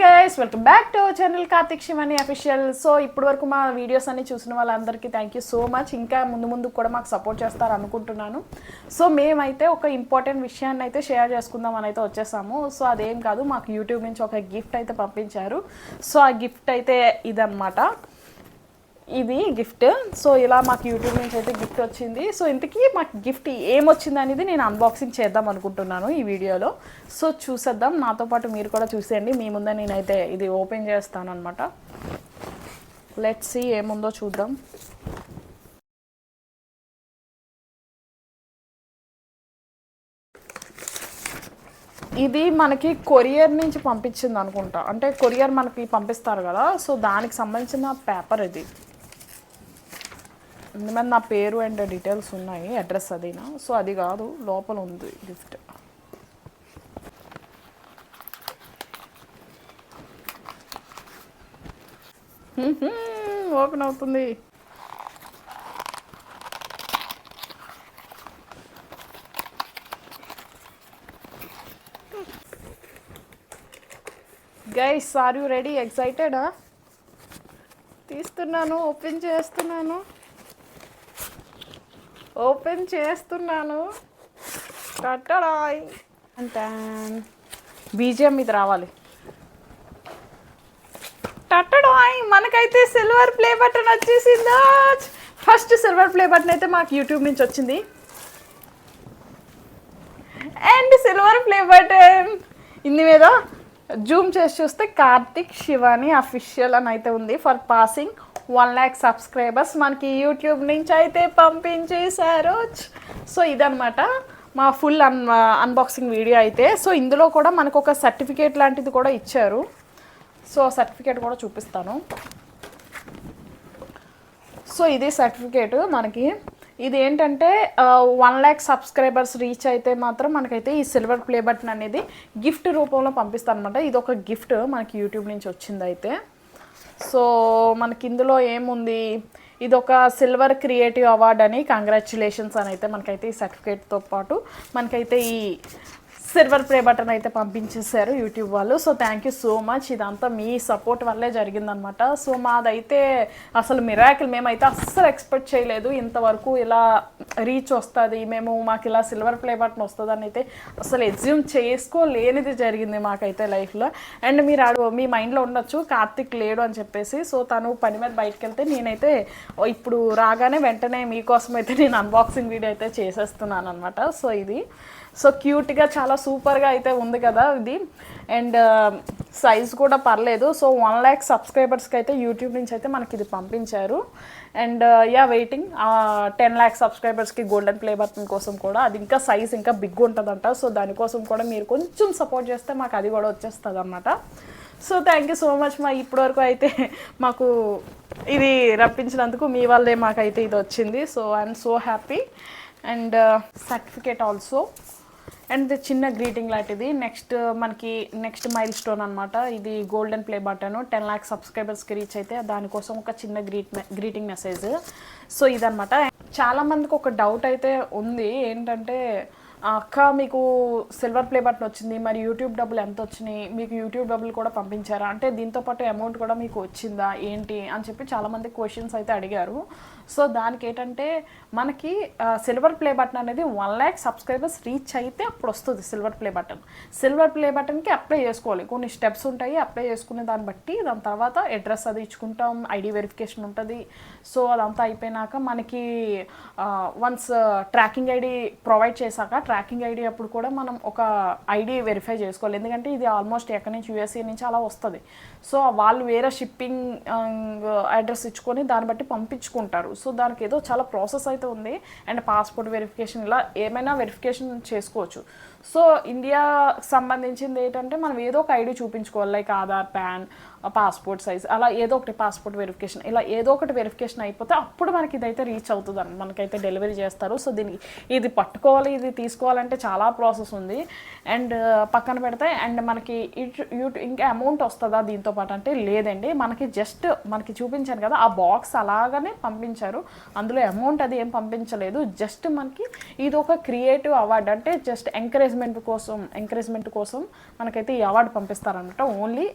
Guys welcome back to channel Karthik Shivani official so ఇప్పటి వరకు మా వీడియోస్ అన్ని చూసిన వాళ్ళందరికీ థ్యాంక్ యూ సో మచ్ ఇంకా ముందు ముందు కూడా మాకు సపోర్ట్ చేస్తారు అనుకుంటున్నాను. సో మేమైతే ఒక ఇంపార్టెంట్ విషయాన్ని అయితే షేర్ చేసుకుందాం అని అయితే వచ్చేసాము. సో అదేం కాదు మాకు యూట్యూబ్ నుంచి ఒక గిఫ్ట్ అయితే పంపించారు. సో ఆ గిఫ్ట్ అయితే ఇదన్నమాట. ఇది గిఫ్ట్ సో ఇలా మాకు యూట్యూబ్ నుంచి అయితే గిఫ్ట్ వచ్చింది. సో ఇంతకీ మాకు గిఫ్ట్ ఏమొచ్చింది అనేది నేను అన్బాక్సింగ్ చేద్దాం అనుకుంటున్నాను ఈ వీడియోలో. సో చూసేద్దాం. నాతో పాటు మీరు కూడా చూసేయండి. మీ ముందే నేనైతే ఇది ఓపెన్ చేస్తాను అనమాట లెట్స్ సీ ఏముందో చూద్దాం. ఇది మనకి కొరియర్ నుంచి పంపించింది అనుకుంటా అంటే కొరియర్ మనకి పంపిస్తారు కదా. సో దానికి సంబంధించిన పేపర్ ఇది. మరి నా పేరు అండ్ డీటెయిల్స్ ఉన్నాయి. అడ్రస్ అదినా? సో అది కాదు లోపల ఉంది గిఫ్ట్ ఓపెన్ అవుతుంది. గైస్ ఆర్ యూ రెడీ ఎక్సైటెడా తీస్తున్నాను ఓపెన్ చేస్తున్నాను. ఓపెన్ చేస్తున్నాను. టట్టడాయ్ అంటాన్ బీజిఎం ఇది రావాలి. టట్టడాయ్. మనకైతే సిల్వర్ ప్లే బటన్ వచ్చేసిందా. ఫస్ట్ సిల్వర్ ప్లే బటన్ అయితే మాకు యూట్యూబ్ నుంచి వచ్చింది. And silver play button. ఇంది మీద? జూమ్ చేసి చూస్తే కార్తిక్ శివాని అఫీషియల్ అని అయితే ఉంది for passing one lakh subscribers మనకి యూట్యూబ్ నుంచి అయితే పంపించేశారు. సో ఇదనమాట మా ఫుల్ అన్ అన్బాక్సింగ్ వీడియో అయితే. సో ఇందులో కూడా మనకు ఒక సర్టిఫికేట్ లాంటిది కూడా ఇచ్చారు. సో సర్టిఫికేట్ కూడా చూపిస్తాను. సో ఇది సర్టిఫికేట్ మనకి. ఇది ఏంటంటే వన్ ల్యాక్ సబ్స్క్రైబర్స్ రీచ్ అయితే మాత్రం మనకైతే ఈ సిల్వర్ ప్లే బటన్ అనేది గిఫ్ట్ రూపంలో పంపిస్తాను అనమాట ఇది ఒక గిఫ్ట్ మనకి యూట్యూబ్ నుంచి వచ్చింది అయితే సో మనకి ఇందులో ఏముంది? ఇది ఒక సిల్వర్ క్రియేటివ్ అవార్డ్ అని కంగ్రాచులేషన్స్ అని అయితే మనకైతే ఈ సర్టిఫికేట్తో పాటు మనకైతే ఈ సిల్వర్ ప్లే బటన్ అయితే పంపించేశారు యూట్యూబ్ వాళ్ళు. So thank you so much ఇదంతా మీ సపోర్ట్ వల్లే జరిగిందనమాట సో మాదైతే అసలు మిరాకిల్ మేమైతే అస్సలు ఎక్స్పెక్ట్ చేయలేదు. ఇంతవరకు ఇలా రీచ్ వస్తుంది మేము మాకు ఇలా సిల్వర్ ప్లే బటన్ వస్తుందని అయితే అసలు ఎగ్జ్యూమ్ చేసుకోలేనిది జరిగింది మాకైతే లైఫ్లో. అండ్ మీరు ఆడు మీ మైండ్లో ఉండొచ్చు కార్తిక్ లేడు అని చెప్పేసి. సో తను పని మీద బయటకు వెళ్తే నేనైతే ఇప్పుడు రాగానే వెంటనే మీకోసం అయితే నేను అన్బాక్సింగ్ వీడియో అయితే చేసేస్తున్నాను అనమాట సో ఇది సో క్యూట్గా చాలా సూపర్గా అయితే ఉంది కదా ఇది. అండ్ సైజ్ కూడా పర్లేదు. సో వన్ ల్యాక్ సబ్స్క్రైబర్స్కి అయితే యూట్యూబ్ నుంచి అయితే మనకి ఇది పంపించారు. And yeah waiting ten lakh సబ్స్క్రైబర్స్కి గోల్డెన్ ప్లే బటన్ కోసం కూడా. అది ఇంకా సైజ్ ఇంకా బిగ్ ఉంటుందంట. సో దానికోసం కూడా మీరు కొంచెం సపోర్ట్ చేస్తే మాకు అది కూడా వచ్చేస్తుంది అనమాట so thank you so much మా ఇప్పటివరకు అయితే మాకు ఇది రప్పించినందుకు మీ వల్లే మాకైతే ఇది వచ్చింది. So I'm so happy and certificate also Uh, and ఇది చిన్న గ్రీటింగ్ లాంటిది. నెక్స్ట్ మనకి నెక్స్ట్ మైల్ స్టోన్ అనమాట ఇది golden play button ten lakh సబ్స్క్రైబర్స్కి రీచ్ అయితే దానికోసం ఒక చిన్న గ్రీట్ గ్రీటింగ్ మెసేజ్ సో ఇదనమాట చాలా మందికి ఒక డౌట్ అయితే ఉంది. ఏంటంటే అక్క మీకు సిల్వర్ ప్లే బటన్ వచ్చింది మరి యూట్యూబ్ డబ్బులు ఎంత వచ్చినాయి మీకు యూట్యూబ్ డబ్బులు కూడా పంపించారా? అంటే దీంతో పాటు అమౌంట్ కూడా మీకు వచ్చిందా ఏంటి అని చెప్పి చాలామంది క్వశ్చన్స్ అయితే అడిగారు. సో దానికి ఏంటంటే మనకి సిల్వర్ ప్లే బటన్ అనేది వన్ ల్యాక్ సబ్స్క్రైబర్స్ రీచ్ అయితే అప్పుడు వస్తుంది silver play button silver play బటన్కి apply చేసుకోవాలి. కొన్ని స్టెప్స్ ఉంటాయి అప్లై చేసుకునే దాన్ని బట్టి దాని తర్వాత అడ్రస్ అది ఇచ్చుకుంటాం ఐడి వెరిఫికేషన్ ఉంటుంది. సో అదంతా అయిపోయినాక మనకి వన్స్ ట్రాకింగ్ ఐడి ప్రొవైడ్ చేశాక ట్రాకింగ్ ఐడి అప్పుడు కూడా మనం ఒక ఐడి వెరిఫై చేసుకోవాలి. ఎందుకంటే ఇది ఆల్మోస్ట్ ఎక్కడి నుంచి యూఎస్ఏ నుంచి అలా వస్తుంది. సో వాళ్ళు వేరే షిప్పింగ్ అడ్రస్ ఇచ్చుకొని దాన్ని బట్టి పంపించుకుంటారు. సో దానికి ఏదో చాలా ప్రాసెస్ అయితే ఉంది. అండ్ పాస్పోర్ట్ వెరిఫికేషన్ ఇలా ఏమైనా వెరిఫికేషన్ చేసుకోవచ్చు. సో ఇండియా సంబంధించింది ఏంటంటే మనం ఏదో ఒక ఐడి చూపించుకోవాలి. Like Aadhaar PAN passport size అలా ఏదో ఒకటి పాస్పోర్ట్ వెరిఫికేషన్. ఇలా ఏదో ఒకటి వెరిఫికేషన్ అయిపోతే అప్పుడు మనకి ఇదైతే రీచ్ అవుతుంది అని మనకైతే డెలివరీ చేస్తారు. సో దీనికి ఇది పట్టుకోవాలి ఇది తీసుకోవాలంటే చాలా ప్రాసెస్ ఉంది. అండ్ పక్కన పెడితే అండ్ మనకి యూట్యూబ్ ఇంకా అమౌంట్ వస్తుందా దీంతో పాటు అంటే లేదండి. మనకి జస్ట్ మనకి చూపించాను కదా ఆ బాక్స్ అలాగనే పంపించారు. అందులో అమౌంట్ అది ఏం పంపించలేదు. జస్ట్ మనకి ఇది ఒక క్రియేటివ్ అవార్డ్ అంటే జస్ట్ ఎంకరేజ్మెంట్ కోసం ఎంకరేజ్మెంట్ కోసం మనకైతే ఈ అవార్డు పంపిస్తారనమాట ఓన్లీ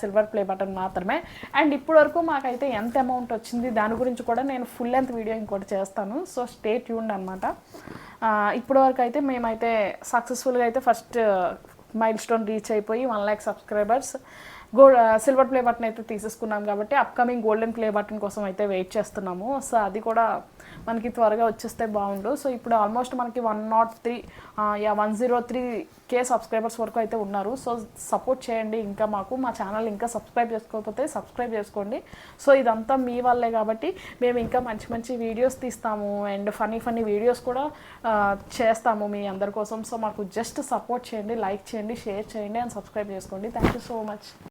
సిల్వర్ ప్లే బటన్ మాత్రమే. అండ్ ఇప్పటి వరకు మాకైతే ఎంత అమౌంట్ వచ్చింది దాని గురించి కూడా నేను ఫుల్ లెంత్ వీడియో ఇంకోటి చేస్తాను. సో స్టే ట్యూన్డ్ అనమాట ఇప్పటి వరకు అయితే మేమైతే సక్సెస్ఫుల్గా అయితే ఫస్ట్ మైల్ స్టోన్ రీచ్ అయిపోయి one lakh subscribers go silver play button అయితే తీసేసుకున్నాం కాబట్టి అప్కమింగ్ గోల్డెన్ ప్లే బటన్ కోసం అయితే వెయిట్ చేస్తున్నాము. సో అది కూడా మనకి త్వరగా వచ్చేస్తే బాగుండు. సో ఇప్పుడు ఆల్మోస్ట్ మనకి one nought three yeah one zero three K subscribers వరకు అయితే ఉన్నారు. సో సపోర్ట్ చేయండి ఇంకా మాకు. మా ఛానల్ ఇంకా సబ్స్క్రైబ్ చేసుకోకపోతే సబ్స్క్రైబ్ చేసుకోండి. సో ఇదంతా మీ వల్లే కాబట్టి మేము ఇంకా మంచి మంచి వీడియోస్ తీస్తాము. అండ్ ఫనీ ఫనీ వీడియోస్ కూడా చేస్తాము మీ అందరి కోసం. సో మాకు జస్ట్ సపోర్ట్ చేయండి లైక్ చేయండి షేర్ చేయండి అండ్ సబ్స్క్రైబ్ చేసుకోండి. Thank you so much